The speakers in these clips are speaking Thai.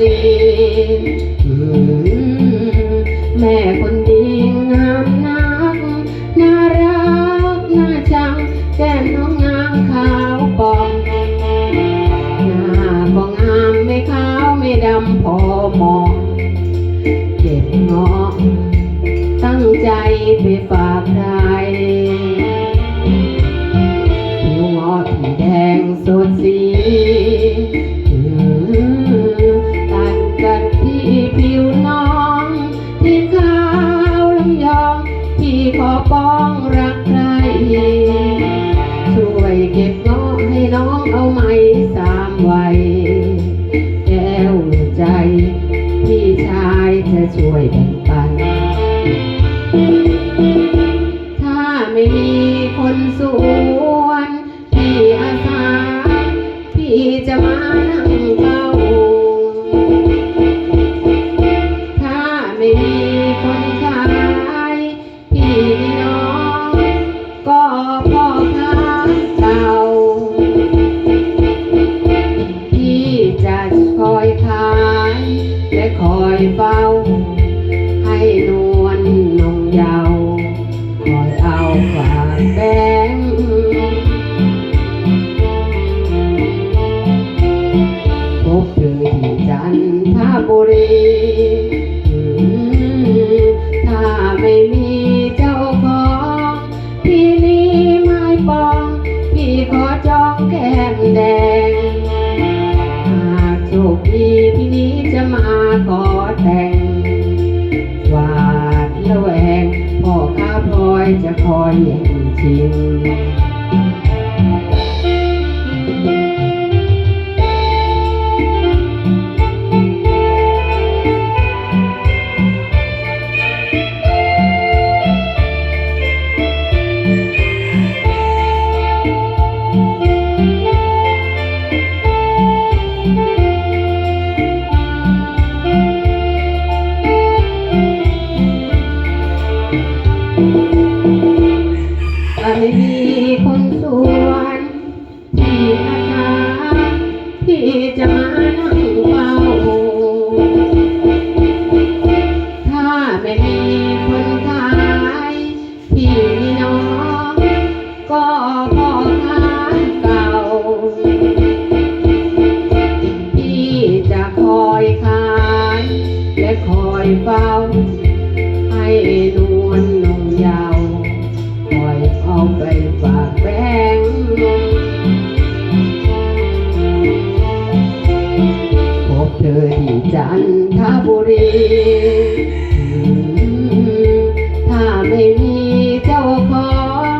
รีแม่คนดีงามนักน่ารักน่าจัง แก้น้องงามขาวปองหน้าก็งามไม่ขาวไม่ดำพอมองเก็บเงาะตั้งใจไปฝากได้ ยองที่ขอป้องรักใคร ช่วยเก็บงองให้น้องเอาไหมสามวัยแก้วใจ พี่ชายจะช่วยแบ่งปัน ถ้าไม่มีคนสวน พี่อาสา พี่จะมานั่งเฝ้า ทบุรีถ้าไม่มีเจ้าของพี่นี้ไม่ปองพี่ขอจองแก้มแดงหากโชคดีพี่นี้จะมาขอแต่งหวาดระแวงพ่อข้าพลอยจะคอยแย่งชิง จะมานั่งเฝ้าถ้าไม่มีคนขายพี่น้องก็พ่อค้าเก่า พี่จะคอยขายและคอยเฝ้า ให้นวลนงเยาว์คอยเอาไปฝากแบ ทบุรีถ้าไม่มีเจ้าของ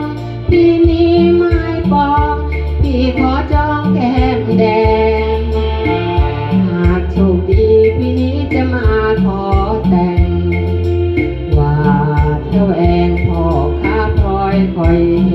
พี่นี้ไม่ปองพี่ขอจองแก้มแดง หากโชคดีพี่นี้จะมาขอแต่ง ว่าเที่วแองพ่อข้าพลอยคอย